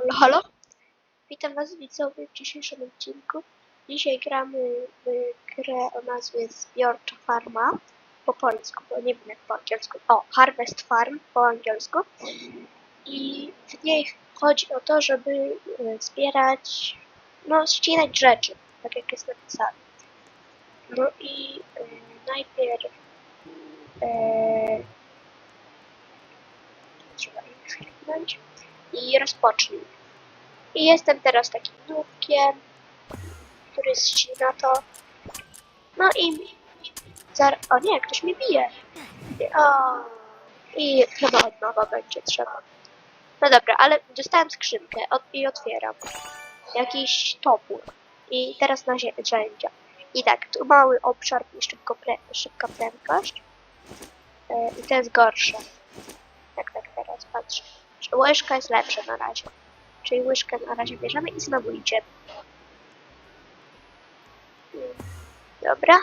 Halo, halo? Witam Was widzowie w dzisiejszym odcinku. Dzisiaj gramy w grę o nazwie Zbiorcza Farma po polsku, bo nie wiem jak po angielsku. O, Harvest Farm po angielsku. I w niej chodzi o to, żeby e, zbierać, no ścinać rzeczy, tak jak jest napisane. No i e, najpierw e, trzeba ich kliknąć i rozpocznij. I jestem teraz takim nubkiem, który ścina to. No i zar... O nie, ktoś mnie bije. O, I chyba od nowa będzie trzeba. No dobra, ale dostałem skrzynkę od... i otwieram. Jakiś topór. I teraz narzędzia. I tak, tu mały obszar i szybko pre... szybka prędkość. E, I to jest gorsze. Tak, tak, teraz patrzę. Łyżka jest lepsza na razie. Czyli łyżkę na razie bierzemy i znowu idziemy. Dobra.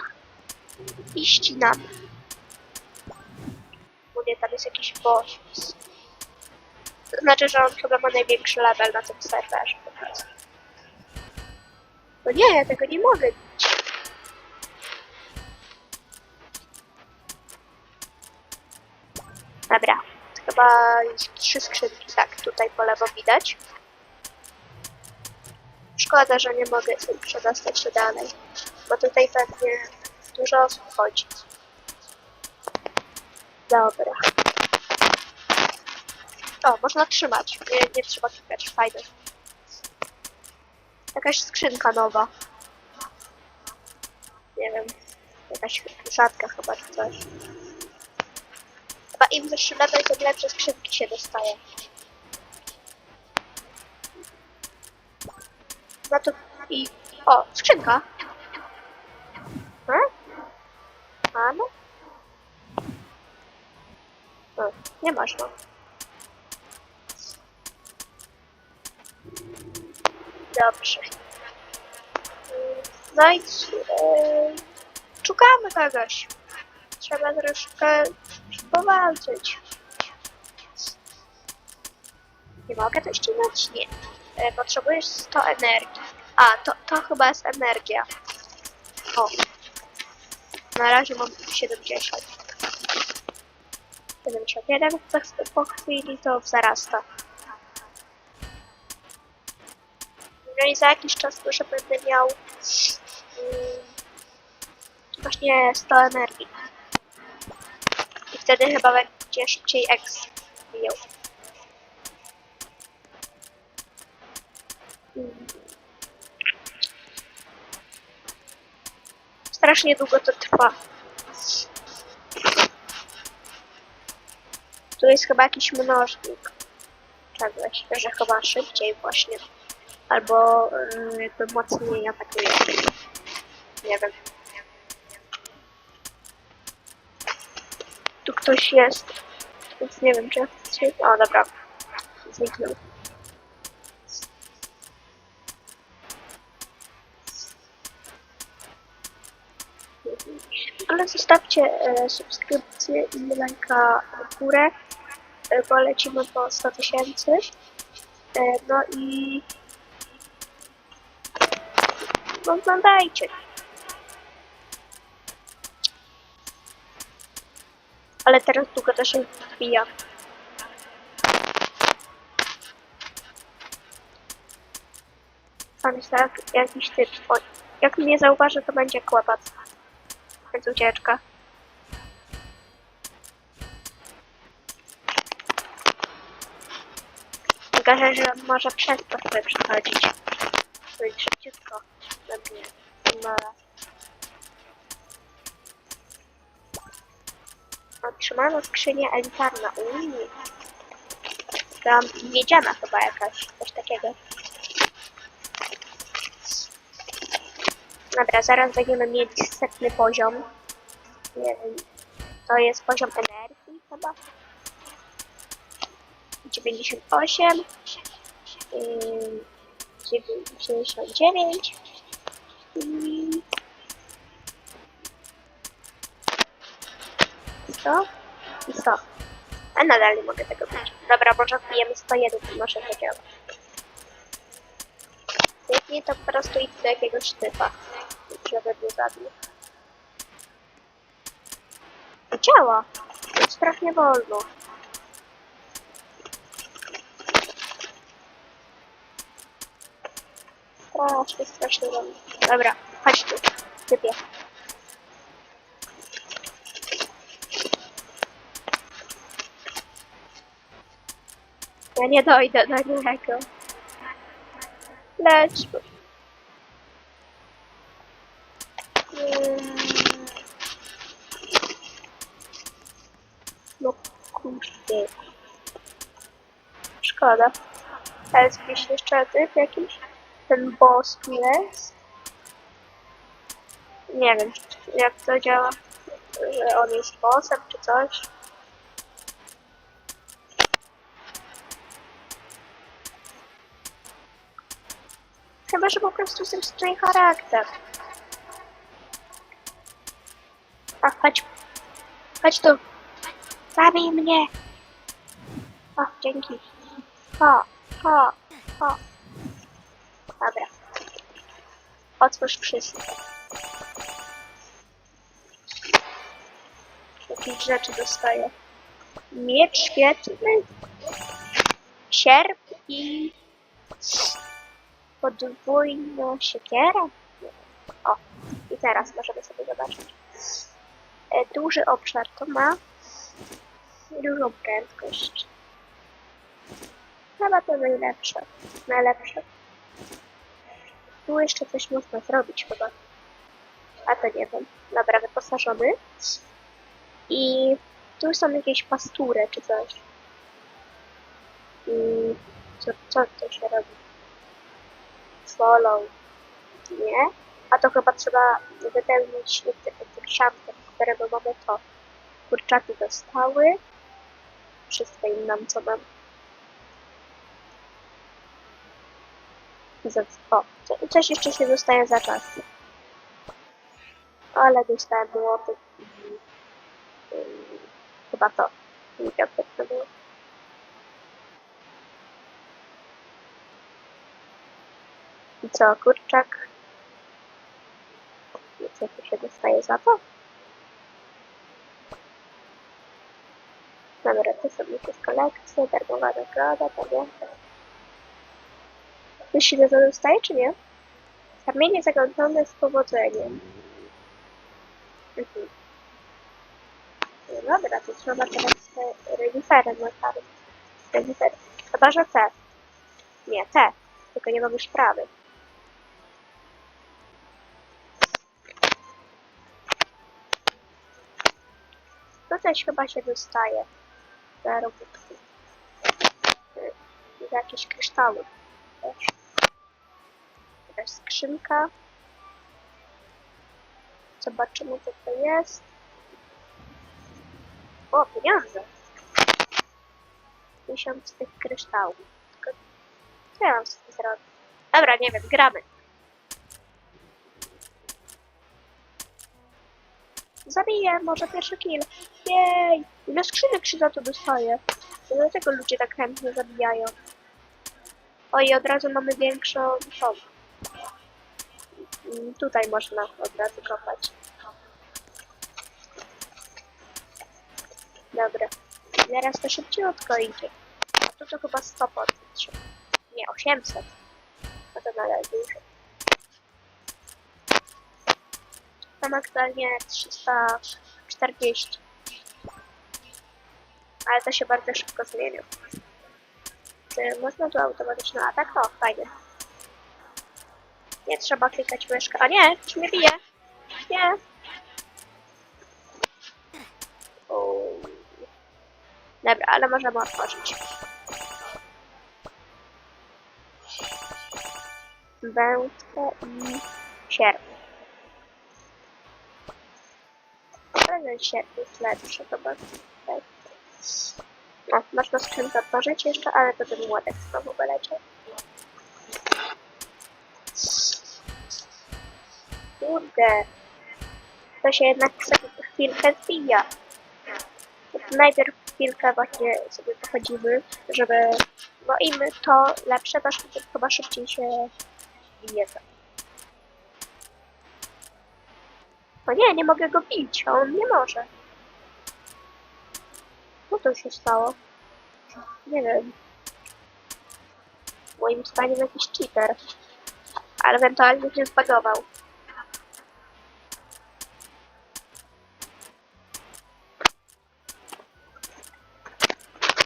I ścinamy. Mówię, tam jest jakiś boss. To znaczy, że on chyba ma największy level na tym serwerze po prostu. No nie, ja tego nie mogę. Dobra. Chyba trzy skrzynki, tak, tutaj po lewo widać. Szkoda, że nie mogę przedostać się dalej, bo tutaj pewnie dużo osób chodzi. Dobra. O, można trzymać, nie, nie trzeba klikać, fajne. Jakaś skrzynka nowa. Nie wiem, jakaś rzadka chyba czy coś. Im wyższy level, tym lepsze skrzynki się dostaje. No to i... O, skrzynka. Hmm? No? no. Nie można. Dobrze. No i e, szukamy kogoś. Trzeba troszkę powalczyć. Nie mogę to ścinać? Nie. E, potrzebujesz 100 energii. A, to, to chyba jest energia. O. Na razie mam 70. 71, to ch- po chwili to zarasta. No i za jakiś czas może będę miał mm, właśnie 100 energii. Wtedy chyba będzie szybciej X bijał. Strasznie długo to trwa. Tu jest chyba jakiś mnożnik czegoś, że chyba szybciej właśnie. Albo yy, jakby mocniej atakuje. Nie wiem. Ktoś jest. Więc nie wiem, czy ja chcę. O, dobra. Zniknął. Ale zostawcie e, subskrypcję i lajka w górę, e, bo lecimy po 100 tysięcy. E, no i... No, Ale teraz długo się wbija. Tam jest tak, jakiś typ. O, jak mnie zauważy, to będzie kłopot. Więc ucieczka. Gorzej, że może przez to sobie przechodzić. Szybciutko na mnie. Mala. Otrzymano skrzynię elitarna. Uuu. Tam miedziana chyba jakaś. Coś takiego. Dobra, zaraz będziemy mieć setny poziom. Nie wiem. To jest poziom energii chyba. 98. ym, 99. I 100 i 100. A nadal nie mogę tego bić. Dobra, może wbijemy 101 i może to działa. Jak nie, to po prostu idź do jakiegoś typa, żeby mnie zabił. To działa. To jest strasznie wolno. Strasznie, strasznie wolno. Dobra, chodź tu, typie. Ja nie dojdę do niego. Lecz. No kurde. Szkoda. A jest gdzieś jeszcze typ jakiś? Ten boss tu jest? Nie wiem, jak to działa. Że on jest bossem czy coś. Chyba, że po prostu zresztą charakter. A chodź. Chodź tu. Zabij mnie. O, dzięki. O, o, o. Dobra. Otwórz wszystko. Jakieś rzeczy dostaję. Miecz świetny. Sierp i podwójną siekierę. O, i teraz możemy sobie zobaczyć. E, Duży obszar to ma dużą prędkość. Chyba to najlepsze. Najlepsze. Tu jeszcze coś można zrobić chyba. A to nie wiem. Dobra, wyposażony. I tu są jakieś pastury czy coś. I co, co to się robi? Follow. Nie? A to chyba trzeba wypełnić tym siankę, którego mamy to. Kurczaki dostały. Wszystko innym, co mam. O, co- coś jeszcze się dostaje za czas. Ale dostałem młoty. Chyba to. Nie wiem, jak to było. I co, kurczak? I co tu się dostaje za to? Dobra, to sobie to z kolekcji, darmowa nagroda. Coś się za to dostaje, czy nie? Kamienie zakończone z powodzeniem. Mhm. No dobra, to trzeba teraz reniferem naprawić. Renifer. Chyba, że C. Nie, T. Tylko nie mam już prawy. To też chyba się dostaje. Za robótki. Y, jakieś kryształy. Też. Jakaś skrzynka. Zobaczymy co to jest. O, pieniądze. Tysiąc tych kryształów. Tylko co ja mam z tym zrobić? Dobra, nie wiem, gramy. Zabiję, może pierwszy kill. Jej! Ile skrzynek się za to dostaje? To Dlaczego ludzie tak chętnie zabijają? O i od razu mamy większą tą. Mm, Tutaj można od razu kopać. Dobra. Teraz to szybciutko idzie. A tu to chyba 100 trzeba. Nie, 800. No to nadal dużo. Tam aktualnie 340. Ale to się bardzo szybko zmieniło. Czy można tu automatyczny atak? O, fajnie. Nie trzeba klikać myszkę. A nie, już mnie bije. Nie. O. Dobra, ale możemy otworzyć. Wędkę i sierp. Ten sierp jest lepszy, chyba. Tak. No, można skrzynkę otworzyć jeszcze, ale to ten młodek znowu wyleciał. Kurde. To się jednak sobie chwilkę zbija. Najpierw chwilkę właśnie sobie pochodzimy, żeby... No im to lepsze, to szy- chyba szybciej się i nie to. O nie, nie mogę go bić, on nie może. Co tu się stało? Nie wiem. Moim zdaniem jakiś cheater. Ale ewentualnie się zbagował.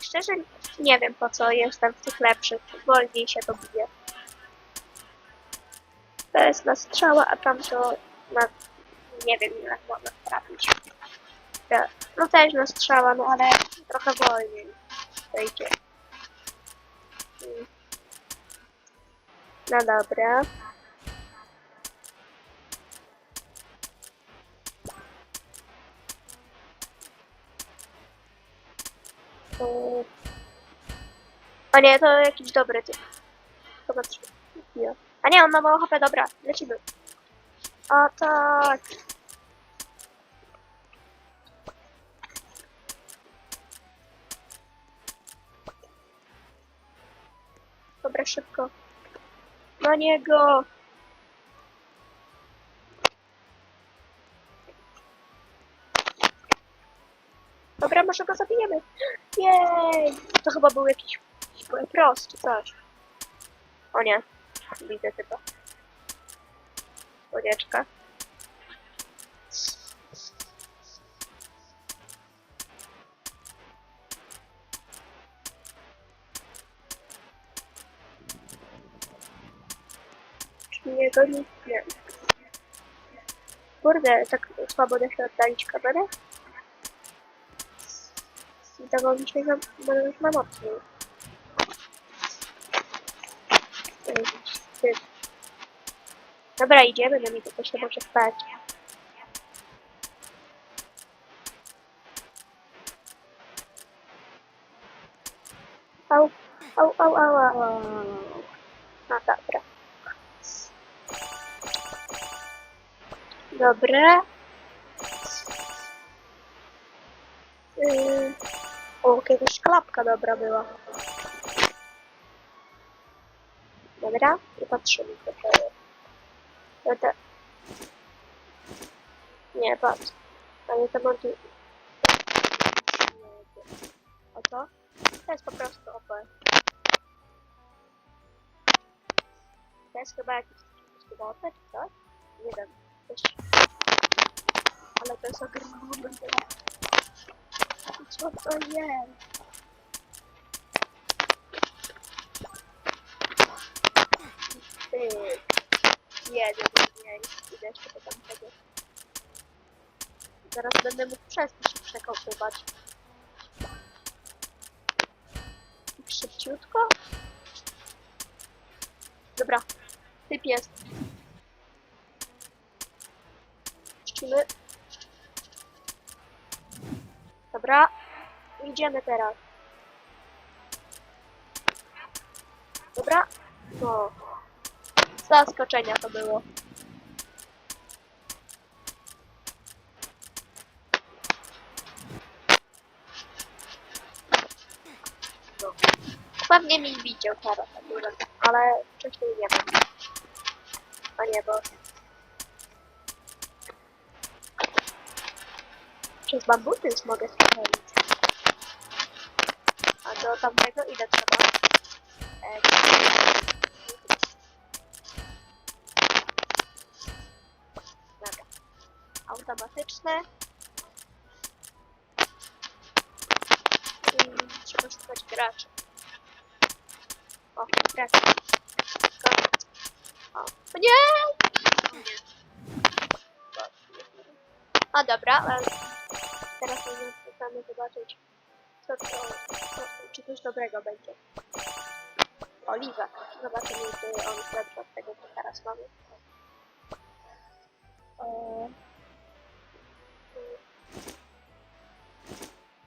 Szczerze nie wiem po co jestem w tych lepszych. Wolniej się to bije. To jest na strzała, a tamto na... Nie wiem ile można trafić. To- No też na strzała, no ale trochę wolniej. Mm. No dobra. O nie, to jakiś dobry typ. Zobacz. A nie, on ma mało HP, dobra, lecimy. O tak. Szybko. Na niego! Dobra, może go zabijemy. Jej! To chyba był jakiś prost czy coś. O nie. Widzę tylko. Konieczka. Goni? Nie. Kurde, tak słabo da się oddalić kamerę? Zdawało mi się, że już na mocniej. Dobra, idziemy, no mi to się może stać. Au, au, au, au, au. Dobra. Yy. O, jakaś klapka dobra była. Dobra, i patrzymy trochę. Dobra. Nie, patrz. Ale to ma tu... O co? To jest po prostu OP. To jest chyba jakiś chyba OP, czy co? Nie wiem. Coś... Ale to jest ogromne. Co to jest? Tyk. Jedę do niej. Idę jeszcze do tamtego. Zaraz będę mógł przez to się przekopywać. Szybciutko. Dobra. Typ jest. Idziemy teraz. Dobra. No. Zaskoczenia to było. No. Pewnie mi widział teraz akurat, ale wcześniej nie wiem. A nie, bo... Przez bambutys mogę strzelić. Do tamtego ile trzeba? E, Dobra. Automatyczne. I trzeba szukać graczy. O. Koniec. O, nie! A dobra, ale teraz możemy zobaczyć, co to, co, czy coś dobrego będzie. Oliwa. Zobaczymy, czy on jest lepszy od tego, co teraz mamy. Eee,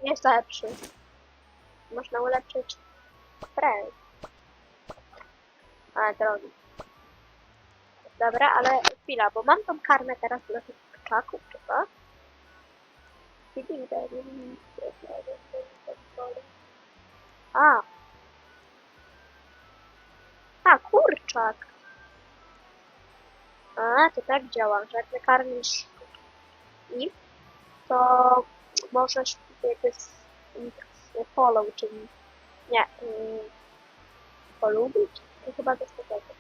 Jest lepszy. Można ulepszyć spray. A, drogi. Dobra, ale chwila, bo mam tą karmę teraz dla tych krzaków, czy co? A. A, kurczak. A, to tak działa, że jak nakarmisz ich, to możesz nich follow, czyli nie, mm, polubić, to chyba coś takiego.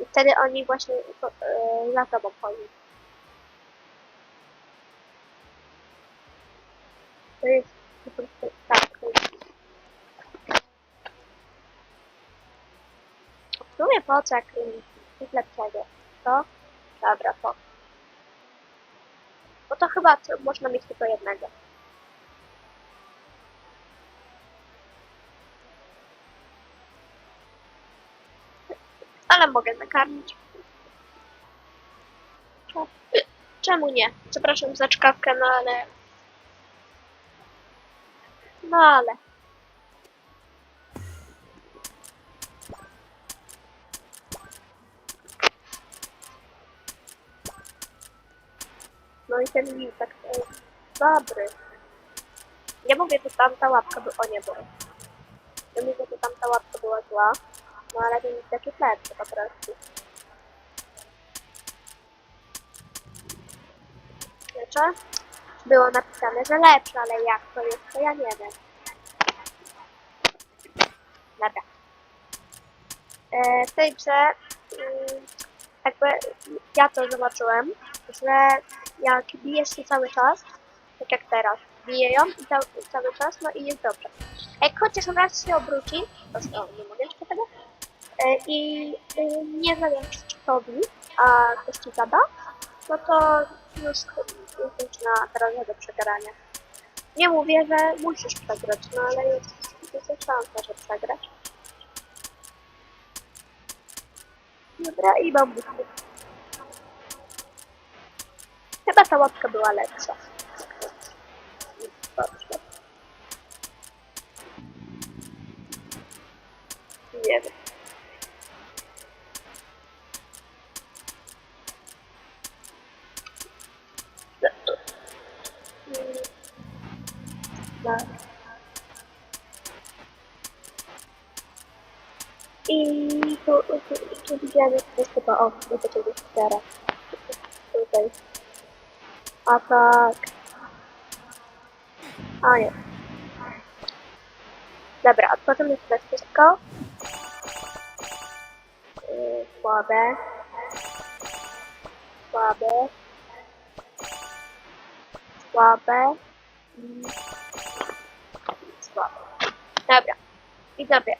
I wtedy oni właśnie e, za tobą chodzą. To jest po W sumie po co mm, coś lepszego? To? Dobra, to. Bo to chyba to można mieć tylko jednego. Ale mogę nakarmić. Cze- Czemu nie? Przepraszam za czkawkę, no ale... No ale... No i ten tak e, dobry. Nie mówię, że tamta łapka by... O nie, bo... Nie mówię, że tamta łapka była zła. No ale ten taki lepszy po prostu. Znaczy, było napisane, że lepsze, ale jak to jest, to ja nie wiem. Dobra. E, w tej grze jakby ja to zobaczyłem, że jak bijesz się cały czas, tak jak teraz, biję ją i ca cały czas, no i jest dobrze. Jak chociaż raz się obróci, to o, nie mogę jeszcze tego, e, i y, nie zamieszczowi, a ktoś ci zada, no to już jesteś na drodze do przegrania. Nie mówię, że musisz przegrać, no ale jest, jest szansa, że przegrasz. Dobra, i mam buty. Chyba ta łapka była lepsza. Dobrze. Nie wiem. Że to chyba o, do takiego stara. Tutaj. A tak. A nie. Dobra, otworzymy sobie wszystko. Yy, słabe. Słabe. Słabe. I słabe. Dobra. I dobra.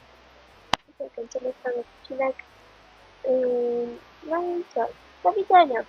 Tutaj kończymy ten odcinek. Yy, no i co? Do widzenia.